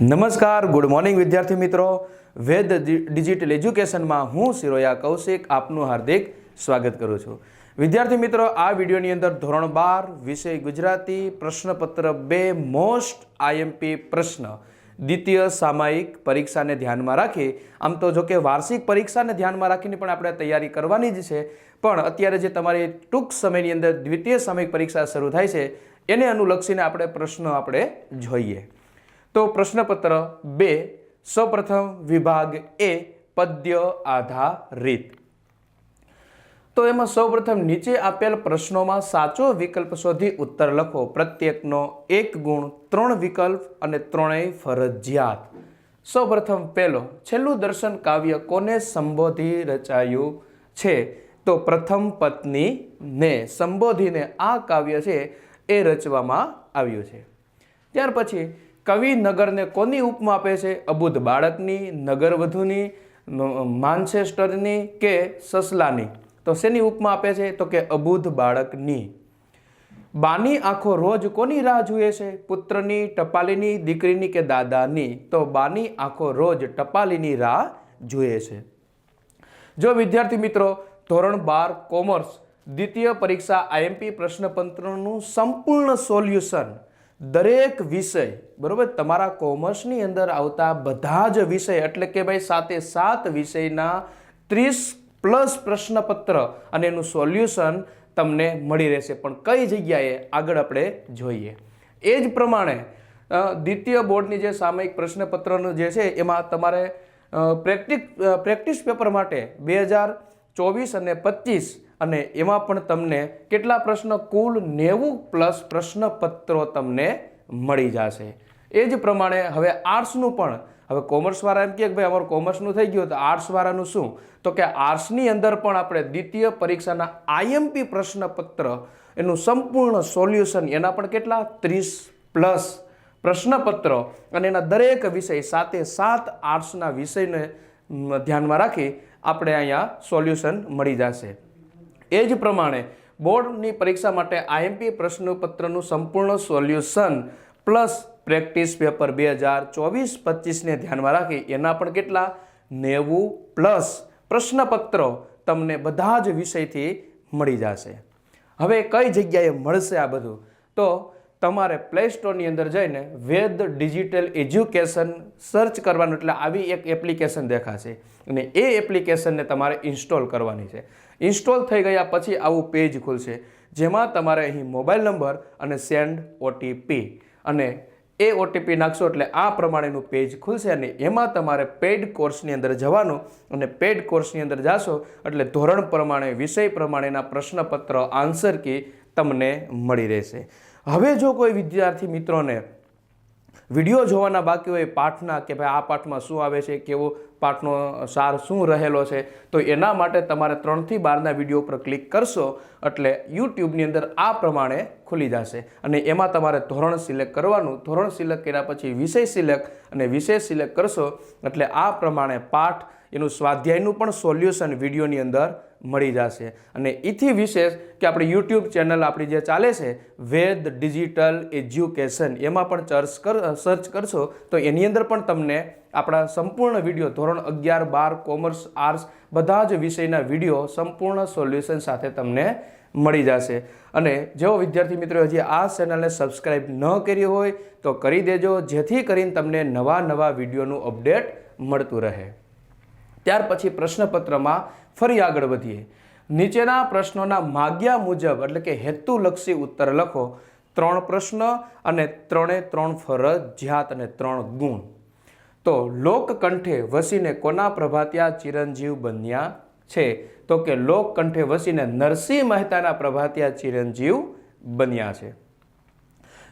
નમસ્કાર, good morning વિદ્યાર્થી મિત્રો. વેદ ડિજિટલ એજ્યુકેશનમાં હું સિરોયા કૌશિક આપનું હાર્દિક સ્વાગત કરું છું. વિદ્યાર્થી મિત્રો, આ વિડીયોની અંદર ધોરણ બાર, વિષય ગુજરાતી, પ્રશ્નપત્ર બે, મોસ્ટ આઈએમપી પ્રશ્ન, દ્વિતીય સામાયિક પરીક્ષાને ધ્યાનમાં રાખી, આમ તો જો કે વાર્ષિક પરીક્ષાને ધ્યાનમાં રાખીને પણ આપણે તૈયારી કરવાની જ છે. પણ અત્યારે જે તમારી ટૂંક સમયની અંદર દ્વિતીય સામયિક પરીક્ષા શરૂ થાય છે, એને અનુલક્ષીને આપણે પ્રશ્નો આપણે જોઈએ. તો પ્રશ્નપત્ર બે, સૌપ્રથમ વિભાગ એ પદ્ય આધારિત. તો એમાં સૌપ્રથમ નીચે આપેલ પ્રશ્નોમાં સાચો વિકલ્પ શોધી ઉત્તર લખો. પ્રત્યેકનો એક ગુણ, ત્રણ વિકલ્પ અને ત્રણેય ફરજિયાત. સૌપ્રથમ પહેલો, છેલ્લું દર્શન કાવ્ય કોને સંબોધી રચાયું છે? તો પ્રથમ પત્નીને સંબોધીને આ કાવ્ય છે એ રચવામાં આવ્યું છે. ત્યાર પછી કવિ નગરને કોની ઉપમા આપે છે? અબુધ બાળકની, નગરવધુની, ન- માન્ચેસ્ટરની કે સસલાની? તો શેની ઉપમા આપે છે? તો કે અબુધ બાળકની. બાની આંખો રોજ કોની રાહ જુએ છે? પુત્રની, ટપાલીની, દીકરીની કે દાદાની? તો બાની આંખો રોજ ટપાલીની રાહ જુએ છે. જો વિદ્યાર્થી મિત્રો, ધોરણ બાર કોમર્સ, દ્વિતીય પરીક્ષા આઈએમપી પ્રશ્નપત્રનું સંપૂર્ણ સોલ્યુશન દરેક વિષય, બરોબર? તમારા કોમર્સની અંદર આવતા બધા જ વિષય, એટલે કે ભાઈ સાતે સાત વિષયના ત્રીસ પ્લસ પ્રશ્નપત્ર અને એનું સોલ્યુશન તમને મળી રહેશે. પણ કઈ જગ્યાએ? આગળ આપણે જોઈએ. એ જ પ્રમાણે દ્વિતીય બોર્ડની જે સામયિક પ્રશ્નપત્રનું જે છે, એમાં તમારે પ્રેક્ટિક પ્રેક્ટિસ પેપર માટે બે હજાર ચોવીસ અને પચીસ અને એમાં પણ તમને કેટલા પ્રશ્ન, કુલ નેવું પ્લસ પ્રશ્નપત્રો તમને મળી જશે. એ જ પ્રમાણે હવે આર્ટ્સનું પણ, હવે કોમર્સવાળા એમ કહે કે ભાઈ અમારું કોમર્સનું થઈ ગયું, તો આર્ટ્સવાળાનું શું? તો કે આર્ટ્સની અંદર પણ આપણે દ્વિતીય પરીક્ષાના આઈએમપી પ્રશ્નપત્ર, એનું સંપૂર્ણ સોલ્યુશન એના પણ કેટલા? ત્રીસ પ્લસ પ્રશ્નપત્રો. અને એના દરેક વિષય સાતે સાત આર્ટ્સના વિષયને ધ્યાનમાં રાખી આપણે અહીંયા સોલ્યુશન મળી જશે. એ જ પ્રમાણે બોર્ડની પરીક્ષા માટે આઈએમપી પ્રશ્નપત્રનું સંપૂર્ણ સોલ્યુશન પ્લસ પ્રેક્ટિસ પેપર બે હજાર ચોવીસ પચીસને ધ્યાનમાં રાખી એના પણ કેટલા? નેવું પ્લસ પ્રશ્નપત્રો તમને બધા જ વિષયથી મળી જશે. હવે કઈ જગ્યાએ મળશે આ બધું? તો તમારે પ્લે સ્ટોરની અંદર જઈને વેદ ડિજિટલ એજ્યુકેશન સર્ચ કરવાનું, એટલે આવી એક એપ્લિકેશન દેખાશે. અને એ એપ્લિકેશનને તમારે ઇન્સ્ટોલ કરવાની છે. ઇન્સ્ટોલ થઈ ગયા પછી આવું પેજ ખુલશે, જેમાં તમારે અહીં મોબાઈલ નંબર અને સેન્ડ ઓટીપી અને એ ઓટીપી નાખશો એટલે આ પ્રમાણેનું પેજ ખુલશે અને એમાં તમારે પેઇડ કોર્સની અંદર જવાનું અને પેઇડ કોર્સની અંદર જાશો એટલે ધોરણ પ્રમાણે, વિષય પ્રમાણેના પ્રશ્નપત્ર, આન્સર કી તમને મળી રહેશે. હવે જો કોઈ વિદ્યાર્થી મિત્રોને વીડિયો જોવાના બાકી હોય પાઠના કે ભાઈ આ પાઠમાં શું આવે છે, કેવો પાઠનો સાર શું રહેલો છે, તો એના માટે તમારે ત્રણથી બારના વીડિયો પર ક્લિક કરશો એટલે યુટ્યુબની અંદર આ પ્રમાણે ખુલી જશે. અને એમાં તમારે ધોરણ સિલેક્ટ કરવાનું, ધોરણ સિલેક્ટ કર્યા પછી વિષય સિલેક્ટ અને વિષય સિલેક્ટ કરશો એટલે આ પ્રમાણે પાઠ એનું સ્વાધ્યાયનું પણ સોલ્યુશન વિડીયોની અંદર મળી જશે. અને એથી વિશેષ કે આપણી યુટ્યુબ ચેનલ આપણી જે ચાલે છે, વેદ ડિજિટલ એજ્યુકેશન, એમાં પણ ચર્ચ કર, સર્ચ કરશો તો એની અંદર પણ તમને આપણા સંપૂર્ણ વીડિયો, ધોરણ અગિયાર, બાર, કોમર્સ, આર્ટ્સ, બધા જ વિષયના વીડિયો સંપૂર્ણ સોલ્યુશન સાથે તમને મળી જશે. અને જેઓ વિદ્યાર્થી મિત્રો હજી આ ચેનલને સબસ્ક્રાઈબ ન કરી હોય તો કરી દેજો, જેથી કરીને તમને નવા નવા વિડીયોનું અપડેટ મળતું રહે. ત્યાર પછી પ્રશ્નપત્રમાં ફરી આગળ વધીએ. નીચેના પ્રશ્નોના માગ્યા મુજબ એટલે કે હેતુલક્ષી ઉત્તર લખો. ત્રણ પ્રશ્ન અને ત્રણે ત્રણ ફરજિયાત અને ત્રણ ગુણ. તો લોકકંઠે વસીને કોના પ્રભાતિયા ચિરંજીવ બન્યા છે? તો કે લોકકંઠે વસીને નરસિંહ મહેતાના પ્રભાતિયા ચિરંજીવ બન્યા છે.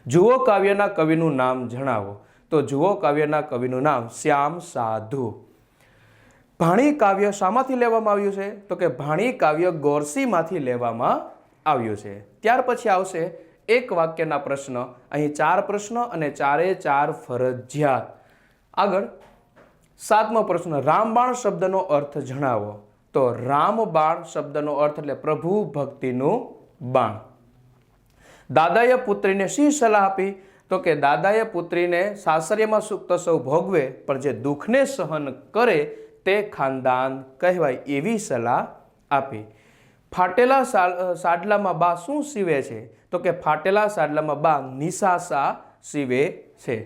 જુઓ કાવ્યના કવિનું નામ જણાવો. તો જુઓ કાવ્યના કવિનું નામ શ્યામ સાધુ. ભાણી કાવ્ય શામાંથી લેવામાં આવ્યું છે? તો કે ભાણી કાવ્ય ગોરસીમાંથી લેવામાં આવ્યું છે. ત્યાર પછી આવશે એક વાક્યના પ્રશ્ન. અહીં ચાર પ્રશ્ન અને ચારે ચાર ફરજિયાત. આગળ સાતમો પ્રશ્ન. રામબાણ શબ્દનો અર્થ જણાવો. તો રામબાણ શબ્દનો અર્થ એટલે પ્રભુ ભક્તિનું બાણ. દાદાએ પુત્રીને શી સલાહ આપી? તો કે દાદાએ પુત્રીને સાસરીમાં સુખ તો સૌ ભોગવે, પણ જે દુઃખને સહન કરે તે ખાનદાન કહેવાય એવી સલાહ આપી. ફાટેલા સાડલામાં બા શું સીવે છે? તો કે ફાટેલા સાડલામાં બા નિશાસા સીવે છે.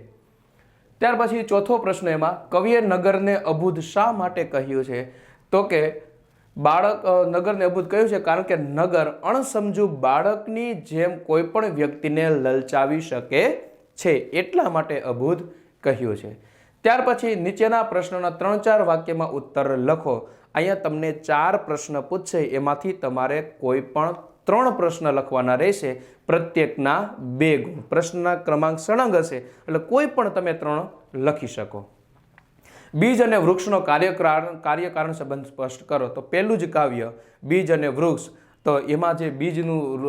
ત્યાર પછી ચોથો પ્રશ્ન એમાં, કવિએ નગરને અભૂત શા માટે કહ્યું છે? તો કે બાળક નગરને અભૂત કહ્યું છે કારણ કે નગર અણસમજુ બાળકની જેમ કોઈ પણ વ્યક્તિને લલચાવી શકે છે એટલા માટે અભૂત કહ્યું છે. ત્યાર પછી નીચેના પ્રશ્નોના ત્રણ ચાર વાક્યમાં ઉત્તર લખો. અહીંયા તમને ચાર પ્રશ્ન પૂછશે, એમાંથી તમારે કોઈ પણ ત્રણ પ્રશ્ન લખવાના રહેશે. પ્રત્યેકના બે ગુણ. પ્રશ્નના ક્રમાંક સળંગ હશે, એટલે કોઈ પણ તમે ત્રણ લખી શકો. બીજ અને વૃક્ષનો કાર્યકારણ કાર્યકારણ સંબંધ સ્પષ્ટ કરો. તો પહેલું જ કાવ્ય, બીજ અને વૃક્ષ. તો એમાં જે બીજનું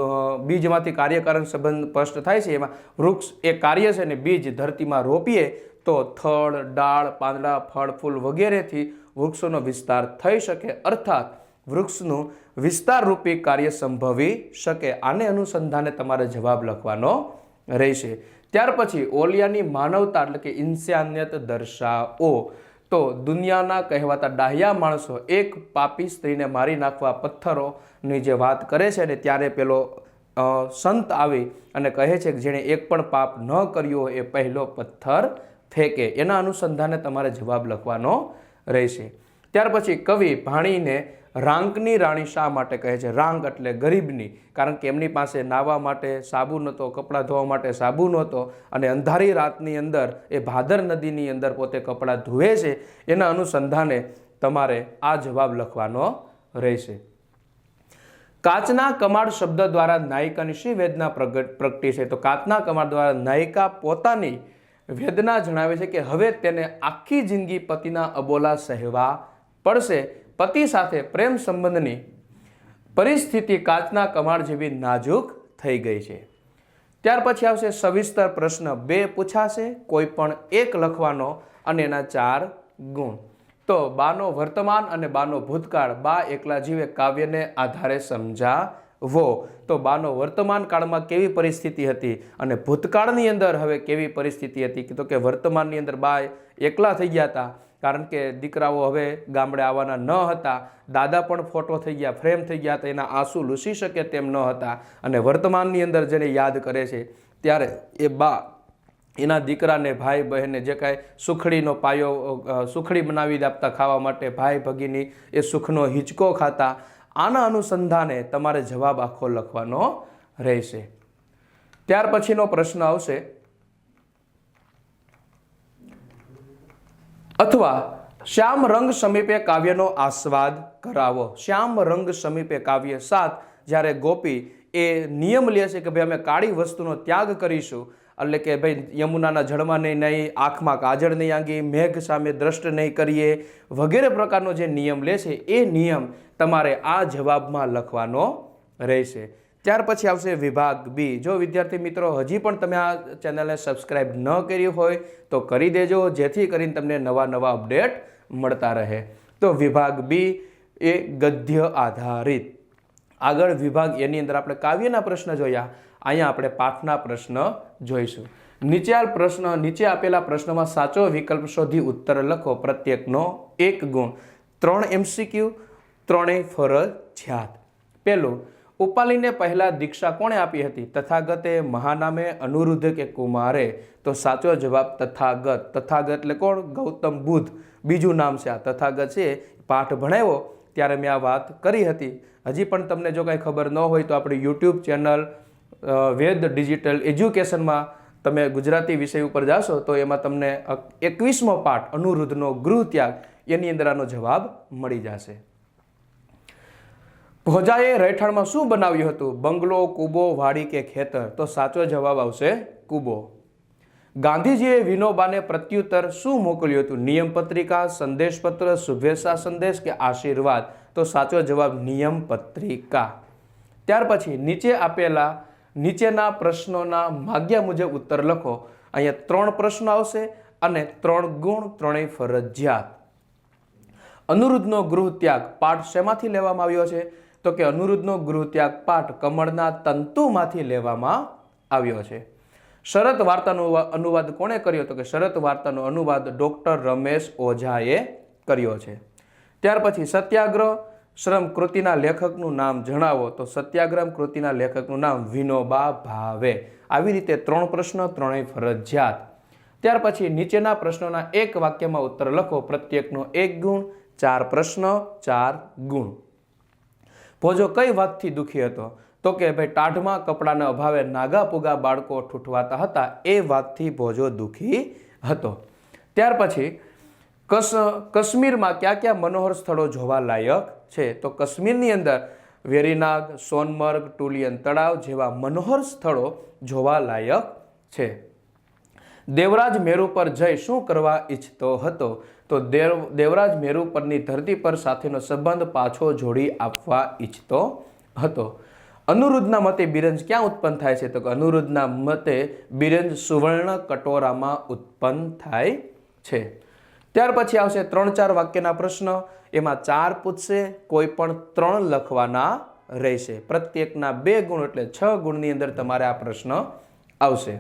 બીજમાંથી કાર્યકારણ સંબંધ સ્પષ્ટ થાય છે, એમાં વૃક્ષ એ કાર્ય છે ને બીજ ધરતીમાં રોપીએ તો થડ ડાળ, પાંદડા, ફળ, ફૂલ વગેરેથી વૃક્ષોનો વિસ્તાર થઈ શકે, અર્થાત વૃક્ષનું વિસ્તારરૂપી કાર્ય સંભવી શકે. આને અનુસંધાને તમારે જવાબ લખવાનો રહેશે. ત્યાર પછી ઓલિયાની માનવતા એટલે કે ઇન્સાનિયત દર્શાવો. તો દુનિયાના કહેવાતા ડાહ્યા માણસો એક પાપી સ્ત્રીને મારી નાખવા પથ્થરોની જે વાત કરે છે ને, ત્યારે પેલો સંત આવી અને કહે છે કે જેણે એક પણ પાપ ન કર્યો એ પહેલો પથ્થર ફેંકે. એના અનુસંધાને તમારે જવાબ લખવાનો રહેશે. ત્યાર પછી કવિ ભાણીને રાંકની રાણી શા માટે કહે છે? રાંક એટલે ગરીબની. કારણ કે એમની પાસે નાહવા માટે સાબુ નહોતો, કપડાં ધોવા માટે સાબુ નહોતો અને અંધારી રાતની અંદર એ ભાદર નદીની અંદર પોતે કપડાં ધોવે છે. એના અનુસંધાને તમારે આ જવાબ લખવાનો રહેશે. કાચના કમાડ શબ્દ દ્વારા નાયિકાની શી વેદના પ્રગટ પ્રગટી છે? તો કાચના કમાડ દ્વારા નાયિકા પોતાની વેદના જણાવે છે કે હવે તેને આખી જિંદગી પતિના અબોલા સહેવા પડશે. પતિ સાથે પ્રેમ સંબંધની પરિસ્થિતિ કાચના કમાડ જેવી નાજુક થઈ ગઈ છે. ત્યાર પછી આવશે સવિસ્તર પ્રશ્ન. બે પૂછાશે, કોઈ પણ એક લખવાનો અને એના ચાર ગુણ. તો બાનો વર્તમાન અને બાનો ભૂતકાળ. બા એકલા જીવે કાવ્યને આધારે સમજાવો તો બાનો વર્તમાન કાળમાં કેવી પરિસ્થિતિ હતી અને ભૂતકાળની અંદર હવે કેવી પરિસ્થિતિ હતી? તો કે વર્તમાનની અંદર બા એકલા થઈ ગયા હતા. કારણ કે દીકરાઓ હવે ગામડે આવવાના ન હતા. દાદા પણ ફોટો થઈ ગયા, ફ્રેમ થઈ ગયા હતા. એના આંસુ લૂસી શકે તેમ ન હતા. અને વર્તમાનની અંદર જેને યાદ કરે છે, ત્યારે એ બા, એના દીકરાને ભાઈ બહેનને જે કાંઈ સુખડીનો પાયો સુખડી બનાવી આપતા ખાવા માટે ભાઈ ભગીની એ સુખનો હિંચકો ખાતા આના અનુસંધાને તમારે જવાબ આખો લખવાનો રહેશે. ત્યાર પછીનો પ્રશ્ન આવશે. અથવા શ્યામ રંગ સમીપે કાવ્યનો આસ્વાદ કરાવો. શ્યામ રંગ સમીપે કાવ્ય સાત, જ્યારે ગોપી એ નિયમ લે છે કે ભાઈ અમે કાળી વસ્તુનો ત્યાગ કરીશું એટલે કે ભાઈ, યમુનાના જળમાં નહીં નહીં, આંખમાં કાજળ નહીં આંગી, મેઘ સામે દ્રષ્ટ નહીં કરીએ, વગેરે પ્રકારનો જે નિયમ લે છે, એ નિયમ તમારે આ જવાબમાં લખવાનો રહેશે. ત્યાર પછી આવશે વિભાગ બી. જો વિદ્યાર્થી મિત્રો, હજી પણ તમે આ ચેનલને સબસ્ક્રાઇબ ન કરી હોય, તો કરી દેજો, જેથી કરીને તમને નવા નવા અપડેટ મળતા રહે. તો વિભાગ બી એ ગદ્ય આધારિત. આગળ વિભાગ એની અંદર આપણે કાવ્યના પ્રશ્ન જોયા. અહીંયા આપણે પાઠના પ્રશ્ન જોઈશું. નીચે આ પ્રશ્ન, નીચે આપેલા પ્રશ્નમાં સાચો વિકલ્પ શોધી ઉત્તર લખો. પ્રત્યેકનો એક ગુણ. ત્રણ એમસીક્યુ ત્રણેય ફરજિયાત. પહેલું ઉપાલીને પહેલાં દીક્ષા કોણે આપી હતી? તથાગતે મહાનામે અનુરુદ્ધ કે કુમારે? તો સાચો જવાબ તથાગત. તથાગત એટલે કોણ? ગૌતમ બુદ્ધ. બીજું નામ છે આ. તથાગત છે, પાઠ ભણાવ્યો ત્યારે મેં આ વાત કરી હતી. હજી પણ તમને જો કાંઈ ખબર ન હોય તો આપણી યુટ્યુબ ચેનલ વેદ ડિજિટલ એજ્યુકેશનમાં તમે ગુજરાતી વિષય ઉપર જાશો તો એમાં તમને એકવીસમો પાઠ, અનુરુદ્ધનો ગૃહ ત્યાગ એની અંદર આનો જવાબ મળી જશે. ભોજાએ રહેઠાણમાં શું બનાવ્યું હતું? બંગલો, કૂબો, વાડી કે ખેતર? તો સાચો જવાબ આવશે કૂબો. ગાંધીજીએ વિનોબાને પ્રત્યુત્તર શું મોકલ્યું હતું? નિયમ પત્રિકા સંદેશપત્ર, શુભેચ્છા સંદેશ કે આશીર્વાદ? તો સાચો જવાબ નિયમ પત્રિકા ત્યાર પછી નીચે આપેલા નીચેના પ્રશ્નોના માગ્યા મુજબ ઉત્તર લખો. અહીંયા ત્રણ પ્રશ્નો આવશે અને ત્રણ ગુણ ત્રણેય ફરજિયાત. અનુરુદ્ધનો ગૃહ ત્યાગ પાઠ શેમાંથી લેવામાં આવ્યો છે? તો કે અનુરુદ્ધનો ગૃહ ત્યાગ પાઠ કમળના તંતુમાંથી લેવામાં આવ્યો છે. શરત વાર્તાનો અનુવાદ કોણે કર્યો? તો કે શરત વાર્તાનો અનુવાદ ડોક્ટર રમેશ ઓઝાએ કર્યો છે. ત્યાર પછી સત્યાગ્રહ શ્રમ કૃતિના લેખકનું નામ જણાવો તો સત્યાગ્રહ કૃતિના લેખકનું નામ વિનોબા ભાવે. આવી રીતે ત્રણ પ્રશ્ન, ત્રણેય ફરજિયાત. ત્યાર પછી નીચેના પ્રશ્નોના એક વાક્યમાં ઉત્તર લખો. પ્રત્યેકનો એક ગુણ, ચાર પ્રશ્ન, ચાર ગુણ. ભોજો કઈ વાતથી દુઃખી હતો? તો કે ભાઈ ટાઢમાં કપડાના અભાવે નાગા પુગા બાળકો ઠૂઠવાતા હતા, એ વાતથી ભોજો દુઃખી હતો. ત્યાર પછી કસ, કાશ્મીરમાં કયા કયા મનોહર સ્થળો જોવા લાયક? છે. તો કાશ્મીરની અંદર વેરીનાગ, સોનમર્ગ, ટુલિયન તળાવ જેવા મનોહર સ્થળો જોવા લાયક છે. દેવરાજ મેરુ પર જઈ શું કરવા ઈચ્છતો હતો? તો દેવ, દેવરાજ મેરુ પરની ધરતી પર સાથેનો સંબંધ પાછો જોડી આપવા ઈચ્છતો હતો. અનુરુદ્ધના મતે બિરંજ ક્યાં ઉત્પન્ન થાય છે? તો કે અનુરુદ્ધના મતે બિરંજ સુવર્ણ કટોરામાં ઉત્પન્ન થાય છે. ત્યાર પછી આવશે ત્રણ ચાર વાક્યના પ્રશ્ન. એમાં ચાર પૂછશે, કોઈ પણ ત્રણ લખવાના રહેશે. પ્રત્યેકના બે ગુણ એટલે છ ગુણની અંદર તમારે આ પ્રશ્ન આવશે.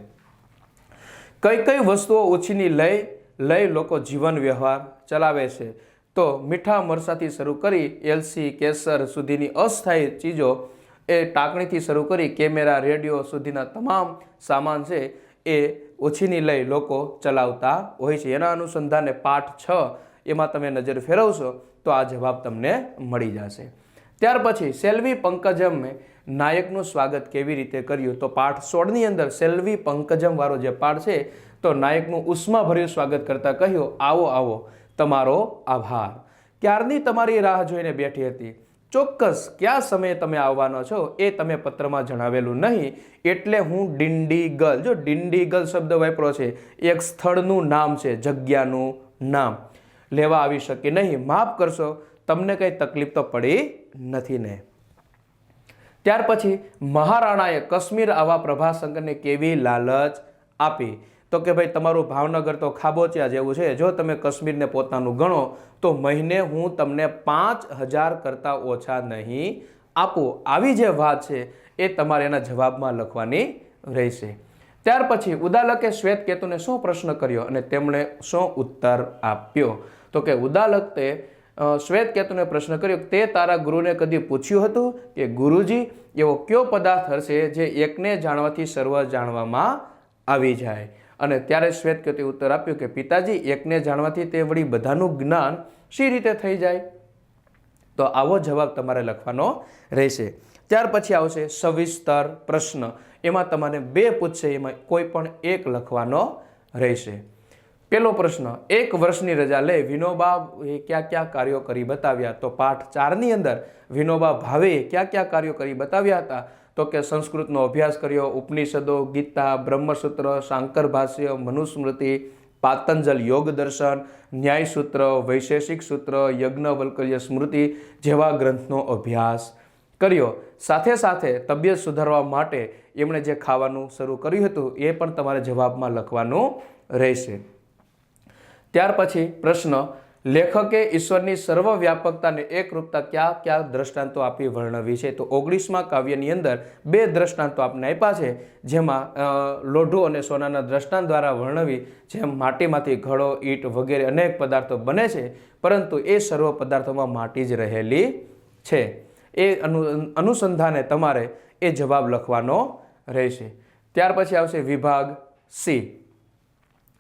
કઈ કઈ વસ્તુઓ ઓછીની લઈ લઈ લોકો જીવન વ્યવહાર ચલાવે છે? તો મીઠા મરસાથી શરૂ કરી, એલસી, કેસર સુધીની અસ્થાયી ચીજો એ ટાંકણીથી શરૂ કરી, કેમેરા, રેડિયો સુધીના તમામ સામાન છે એ ઓછીની લઈ લોકો ચલાવતા હોય છે. એના અનુસંધાને પાઠ છ એમાં તમે નજર ફેરવશો તો આ જવાબ તમને મળી જશે. ત્યાર પછી સેલ્વી પંકજમે નાયકનું સ્વાગત કેવી રીતે કર્યું? તો પાઠ સોળની અંદર સેલ્વી પંકજમવાળો જે પાઠ છે, તો નાયકનું ઉષ્માભર્યું સ્વાગત કરતા કહ્યું, આવો આવો, તમારો આભાર. ક્યારની તમારી રાહ જોઈને બેઠી હતી? ચોક્કસ કયા સમયે તમે આવવાનો છો એ તમે પત્રમાં જણાવેલું નહીં. એટલે હું ડિંડીગલ. જો ડિંડીગલ શબ્દ વાપરો છે, એક સ્થળનું નામ છે, જગ્યાનું નામ. લેવા આવી શકે નહીં. માફ કરશો, તમને કંઈ તકલીફ તો પડી નથી ને. ત્યાર પછી મહારાણાએ કાશ્મીર આવા પ્રભાશંકરને કેવી લાલચ આપી? તો કે ભાઈ, તમારું ભાવનગર તો ખાબોચિયા જેવું છે. જો તમે કાશ્મીરને પોતાનું ગણો, તો મહિને હું તમને પાંચ હજાર કરતાં ઓછા નહીં આપું. આવી જે વાત છે, એ તમારે એના જવાબમાં લખવાની રહેશે. ત્યાર પછી ઉદાલકે શ્વેત કેતુને શું પ્રશ્ન કર્યો અને તેમણે શું ઉત્તર આપ્યો? તો કે ઉદાલકે શ્વેત કેતુને પ્રશ્ન કર્યો, તે તારા ગુરુને કદી પૂછ્યું હતું કે, ગુરુજી, એવો કયો પદાર્થ હશે જે એકને જાણવાથી સર્વ જાણવામાં આવી જાય? અને ત્યારે શ્વેતકેતુએ ઉત્તર આપ્યો કે, પિતાજી, એકને જાણવાથી તે વળી બધાનું જ્ઞાન શી રીતે થઈ જાય? તો આવો જવાબ તમારે લખવાનો રહેશે. ત્યાર પછી આવશે સવિસ્તર પ્રશ્ન. એમાં તમારે બે પૂછશે, એમાં કોઈ પણ એક લખવાનો રહેશે. પેલો પ્રશ્ન, એક વર્ષની રજા લે, વિનોબા એ ક્યાં ક્યાં કાર્યો કરી બતાવ્યા? તો પાઠ ચારની અંદર, વિનોબા ભાવે ક્યાં ક્યાં કાર્યો કરી બતાવ્યા હતા? તો કે સંસ્કૃતનો અભ્યાસ કર્યો, ઉપનિષદો, ગીતા, બ્રહ્મસૂત્ર શાંકર ભાષ્ય, મનુસ્મૃતિ, પાતંજલ યોગ દર્શન, ન્યાયસૂત્ર, વૈશેષિક સૂત્ર યજ્ઞવલ્કર્ય સ્મૃતિ જેવા ગ્રંથનો અભ્યાસ કર્યો. સાથે સાથે તબિયત સુધારવા માટે એમણે જે ખાવાનું શરૂ કર્યું હતું, એ પણ તમારે જવાબમાં લખવાનું રહેશે. ત્યાર પછી પ્રશ્ન લેખકે ઈશ્વરની સર્વવ્યાપકતાને એકરૂપતા કયા કયા દ્રષ્ટાંતો આપી વર્ણવી છે? તો ઓગણીસમાં કાવ્યની અંદર બે દ્રષ્ટાંતો આપને આપ્યા છે, જેમાં લોઢું અને સોનાના દ્રષ્ટાંત દ્વારા વર્ણવી જેમ માટીમાંથી ઘડો, ઈંટ વગેરે અનેક પદાર્થો બને છે, પરંતુ એ સર્વ પદાર્થોમાં માટી જ રહેલી છે. એ અનુ, અનુસંધાને તમારે એ જવાબ લખવાનો રહેશે. ત્યાર પછી આવશે વિભાગ સી.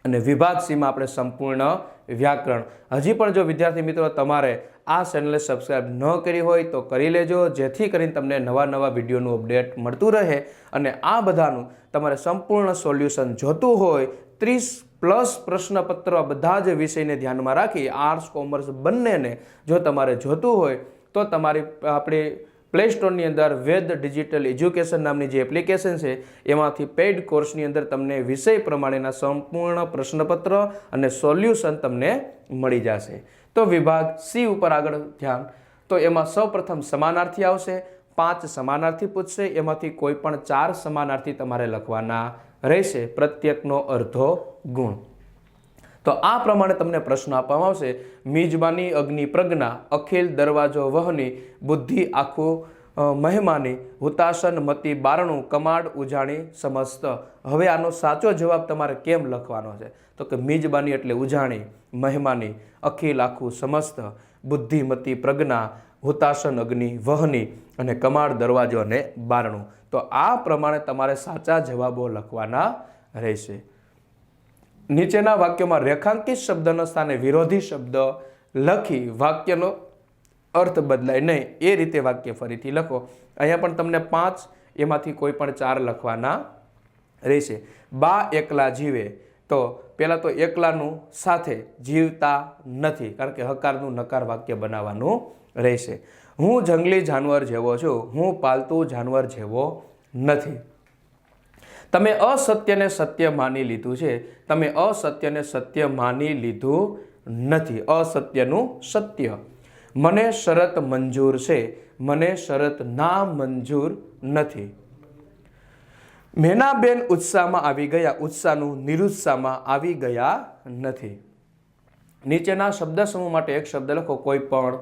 અને વિભાગ સીમાં આપણે સંપૂર્ણ વ્યાકરણ. હજી પણ જો વિદ્યાર્થી મિત્રો તમારે આ ચેનલને સબસ્ક્રાઇબ ન કરી હોય તો કરી લેજો, જેથી કરીને તમને નવા નવા વિડીયોનું અપડેટ મળતું રહે અને આ બધાનું તમારે સંપૂર્ણ સોલ્યુશન જોતું હોય, ત્રીસ પ્લસ પ્રશ્નપત્ર બધા જ વિષયને ધ્યાનમાં રાખી આર્ટ્સ કોમર્સ બંનેને જો તમારે જોતું હોય, તો તમારી આપણી પ્લે સ્ટોરની અંદર વેદ ડિજિટલ એજ્યુકેશન નામની જે એપ્લિકેશન છે, એમાંથી પેઇડ કોર્સની અંદર તમને વિષય પ્રમાણેના સંપૂર્ણ પ્રશ્નપત્ર અને સોલ્યુશન તમને મળી જશે. તો વિભાગ સી ઉપર આગળ ધ્યાન. તો એમાં સૌપ્રથમ સમાનાર્થી આવશે, પાંચ સમાનાર્થી પૂછશે, એમાંથી કોઈ પણ ચાર સમાનાર્થી તમારે લખવાના રહેશે. પ્રત્યેકનો અર્ધો ગુણ. તો આ પ્રમાણે તમને પ્રશ્ન આપવામાં આવશે. મિજબાની અગ્નિ પ્રજ્ઞા, અખિલ દરવાજો વહની, બુદ્ધિ આખું મહેમાની હુતાસન મતી બારણું, કમાડ ઉજાણી સમસ્ત. હવે આનો સાચો જવાબ તમારે કેમ લખવાનો છે? તો કે મિજબાની એટલે ઉજાણી, મહેમાની, અખિલ આખું સમસ્ત બુદ્ધિમતી પ્રજ્ઞા હુતાસન અગ્નિ વહની અને કમાડ દરવાજો અને બારણું. તો આ પ્રમાણે તમારે સાચા જવાબો લખવાના રહેશે. નીચેના વાક્યોમાં રેખાંકિત શબ્દના સ્થાને વિરોધી શબ્દ લખી વાક્યનો અર્થ બદલાય નહીં. એ રીતે વાક્ય ફરીથી લખો. અહીંયા પણ તમને પાંચ, એમાંથી કોઈ પણ ચાર લખવાના રહેશે. બા એકલા જીવે તો પહેલાં તો એકલાનું સાથે જીવતા નથી, કારણ કે હકારનું નકાર વાક્ય બનાવવાનું રહેશે. હું જંગલી જાનવર જેવો છું, હું પાલતુ જાનવર જેવો નથી. તમે અસત્યને સત્ય માની લીધું છે. તમે અસત્યને સત્ય માની લીધું નથી. અસત્યનું સત્ય. મને શરત મંજૂર છે. મને શરત ના મંજૂર નથી. મેનાબેન ઉત્સાહમાં આવી ગયા. ઉત્સાહનું નિરુત્સાહમાં આવી ગયા નથી. નીચેના શબ્દ સમૂહ માટે એક શબ્દ લખો. કોઈ પણ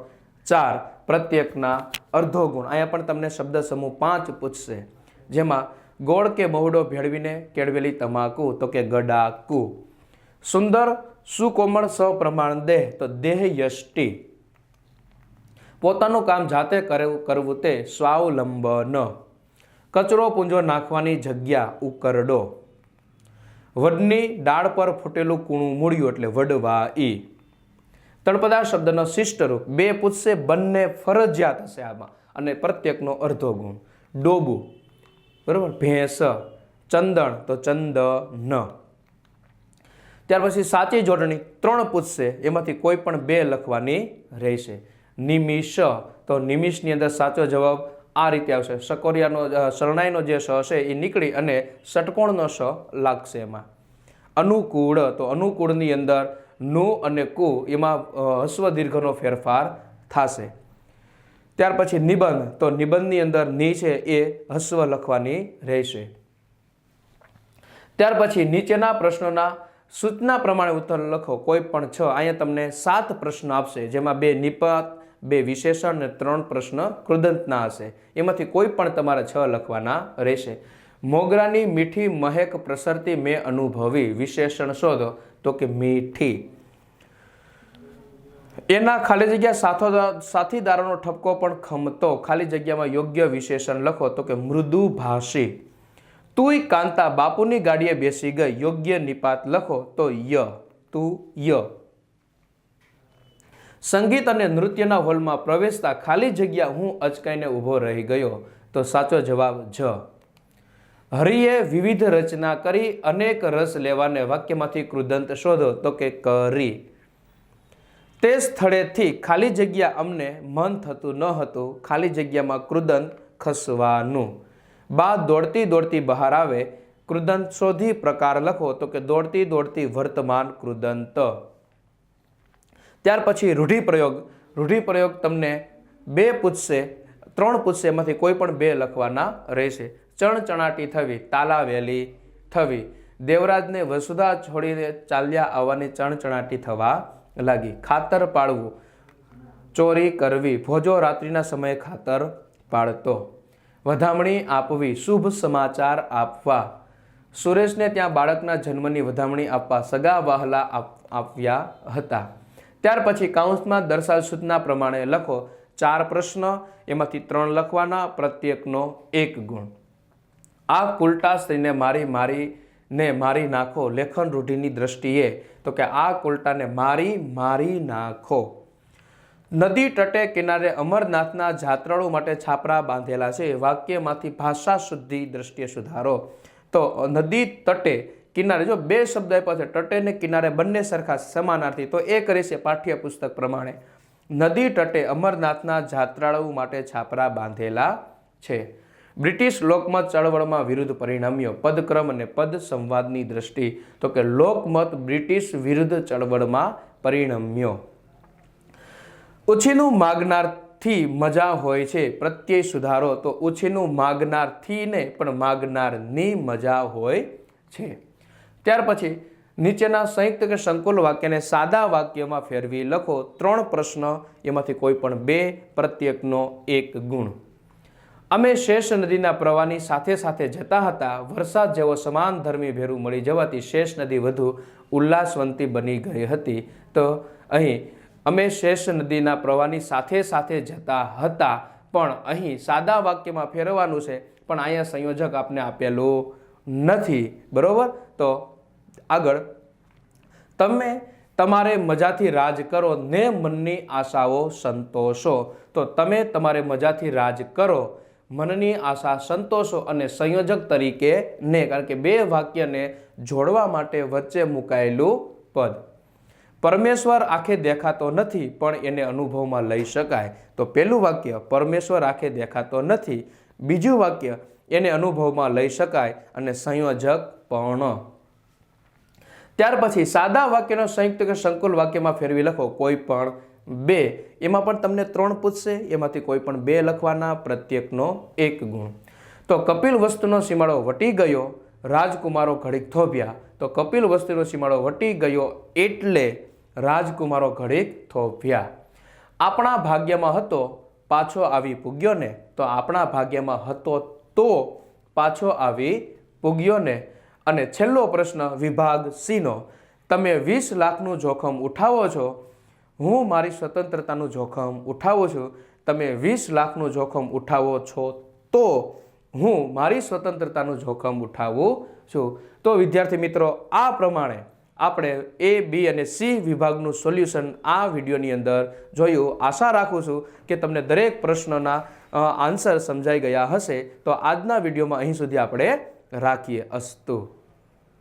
ચાર પ્રત્યેકના અર્ધો ગુણ. અહીંયા પણ તમને શબ્દ સમૂહ પાંચ પૂછશે. જેમાં ગોળ કે મહુડો ભેળવીને કેળવેલી તમાકુ, તો કે ગડાકુ. સુંદર, સુકોમળ, સપ્રમાણ દેહ, તો દેહ યષ્ટિ પોતાનું કામ જાતે કરે- કરવું તે સ્વાવલંબન. કચરો પૂંજો નાખવાની જગ્યા ઉકરડો. વડની ડાળ પર ફૂટેલું કૂણું મૂળ્યું એટલે વડવા ઈ તળપદા શબ્દનો શિષ્ટ રૂપ, બે પૂછશે બંને ફરજિયાત હશે આમાં, અને પ્રત્યેકનો અર્ધો ગુણ. ડોબું. બરાબર? ભેંસ ચંદણ તો ચંદ ન ત્યાર પછી સાચી જોડણી ત્રણ પૂછશે, એમાંથી કોઈ પણ બે લખવાની રહેશે. નિમિષ, તો નિમિષની અંદર સાચો જવાબ આ રીતે આવશે. સકોરિયાનો શરણાઈનો જે સ હશે એ નીકળી અને ષટકોણનો સ લાગશે એમાં. અનુકૂળ, તો અનુકૂળની અંદરનું અને કુ એમાં હસ્વ દીર્ઘનો ફેરફાર થશે. ત્યાર પછી નિબંધ. તો નિબંધની અંદરની છે એ હસ્વ લખવાની રહેશે. ત્યાર પછી નીચેના પ્રશ્નોના સૂચના પ્રમાણે ઉત્તર લખો. કોઈ પણ છ. અહીંયા તમને સાત પ્રશ્નો આપશે, જેમાં બે નિપાત, બે વિશેષણ અને ત્રણ પ્રશ્ન કૃદંતના હશે. એમાંથી કોઈ પણ તમારે છ લખવાના રહેશે. મોગરાની મીઠી મહેક પ્રસરતી મેં અનુભવી. વિશેષણ શોધો. તો કે મીઠી. એના ખાલી જગ્યા સાથો સાથીદારોનો ઠપકો પણ ખમતો. ખાલી જગ્યામાં યોગ્ય વિશેષણ લખો તો કે મૃદુ ભાષી. તુંય કાંતા બાપુની ગાડીએ બેસી ગઈ, યોગ્ય નિપાત લખો તો ય, તું ય. સંગીત અને નૃત્યના હોલમાં પ્રવેશતા ખાલી જગ્યા હું અચકાઈને ઊભો રહી ગયો, તો સાચો જવાબ જ. હરિએ વિવિધ રચના કરી, અનેક રસ લેવાને વાક્યમાંથી કૃદંત શોધો, તો કે કરી. તે સ્થળેથી ખાલી જગ્યા અમને મન થતું ન હતું. ખાલી જગ્યામાં કૃદન ખસવાનું. બા દોડતી દોડતી બહાર આવે. કૃદંત શોધી પ્રકાર લખો તો કે દોડતી દોડતી વર્તમાન કૃદંત. ત્યાર પછી રૂઢિપ્રયોગ. રૂઢિપ્રયોગ તમને બે પૂછશે. ત્રણ પૂછશે, એમાંથી કોઈ પણ બે લખવાના રહેશે. ચણચણાટી થવી તાલાવેલી થવી. દેવરાજને વસુધા છોડીને ચાલ્યા આવવાની ચણચણાટી થવા લાગી. ખાતર પાડવું. ચોરી કરવી. ભોજો રાત્રિના સમયે ખાતર પાડતો. વધામણી આપવી. શુભ સમાચાર આપવા. સુરેશને ત્યાં બાળકના જન્મની વધામણી આપવા સગા વહલા આપ- આપ્યા હતા. ત્યાર પછી કાઉન્સમાં દર્શાવ સૂચના પ્રમાણે લખો. ચાર પ્રશ્ન, એમાંથી ત્રણ લખવાના, પ્રત્યેકનો એક ગુણ. આ કુલટા સ્ત્રીને મારી મારી ને મારી નાખો. લેખન રૂઢિની દ્રષ્ટિએ તો કે આ કોલટાને મારી મારી નાખો. નદી તટે કિનારે અમરનાથના જાત્રાળુ માટે છાપરા બાંધેલા છે. વાક્યમાંથી ભાષા શુદ્ધિ દ્રષ્ટિએ સુધારો. તો નદી તટે કિનારે, જો બે શબ્દ આપ્યા છે, તટે ને કિનારે બંને સરખા સમાનાર્થી, તો એ કરે છે પાઠ્યપુસ્તક પ્રમાણે. નદી તટે અમરનાથના જાત્રાળુ માટે છાપરા બાંધેલા છે. બ્રિટિશ લોકમત ચળવળમાં વિરુદ્ધ પરિણમ્યો પદક્રમ અને પદ સંવાદની દ્રષ્ટિ, તો કે લોકમત બ્રિટિશ વિરુદ્ધ ચળવળમાં પરિણમ્યો. ઉછીનું માગનારથી મજા હોય છે, પ્રત્યય સુધારો, તો ઉછીનું માગનારથીને પણ માગનારની મજા હોય છે. ત્યાર પછી, નીચેના સંયુક્ત કે સંકુલ વાક્યને સાદા વાક્યમાં ફેરવી લખો ત્રણ પ્રશ્ન, એમાંથી કોઈ પણ બે પ્રત્યેકનો એક ગુણ. અમે શેષ નદીના પ્રવાહની સાથે સાથે જતા હતા. વરસાદ જેવો સમાન ધર્મી ભેરું મળી જવાથી શેષ નદી વધુ ઉલ્લાસવંતી બની ગઈ હતી. તો અહીં અમે શેષ નદીના પ્રવાહની સાથે સાથે જતા હતા. પણ અહીં સાદા વાક્યમાં ફેરવવાનું છે, પણ અહીંયા સંયોજક આપને આપેલું નથી. બરોબર? તો આગળ. તમે તમારે મજાથી રાજ કરો ને મનની આશાઓ સંતોષો. તો તમે તમારે મજાથી રાજ કરો. મનની આશા, સંતોષો અને સંયોજક તરીકે ને, કારણ કે બે વાક્યને જોડવા માટે વચ્ચે મુકાયેલું પદ. પરમેશ્વર આંખે દેખાતો નથી, પણ એને અનુભવમાં લઈ શકાય. તો પહેલું વાક્ય, પરમેશ્વર આંખે દેખાતો નથી. બીજું વાક્ય, એને અનુભવમાં લઈ શકાય અને સંયોજક પણ. ત્યાર પછી સાદા વાક્યનો સંયુક્ત કે સંકુલ વાક્યમાં ફેરવી લખો. કોઈ પણ બે. એમાં પણ તમને ત્રણ પૂછશે. એમાંથી કોઈ પણ બે લખવાના, પ્રત્યેકનો એક ગુણ. તો કપિલ વસ્તુનો સીમાડો વટી ગયો, રાજકુમારો ઘડીક થોભ્યા. તો કપિલ વસ્તુનો સીમાડો વટી ગયો એટલે રાજકુમારો ઘડીક થોભ્યા. આપણા ભાગ્યમાં હતો, પાછો આવી પૂગ્યો ને તો આપણા ભાગ્યમાં હતો તો પાછો આવી પૂગ્યો ને અને છેલ્લો પ્રશ્ન વિભાગ સીનો. તમે વીસ લાખનું જોખમ ઉઠાવો છો હું મારી સ્વતંત્રતાનું જોખમ ઉઠાવું છું, તમે વીસ લાખનું જોખમ ઉઠાવો છો, તો હું મારી સ્વતંત્રતાનું જોખમ ઉઠાવું છું. તો વિદ્યાર્થી મિત્રો, આ પ્રમાણે આપણે એ બી અને સી વિભાગનું સોલ્યુશન આ વિડીયોની અંદર જોયું. આશા રાખું છું કે તમને દરેક પ્રશ્નના આન્સર સમજાઈ ગયા હશે. તો આજના વિડીયોમાં અહીં સુધી આપણે રાખીએ અસ્તુ.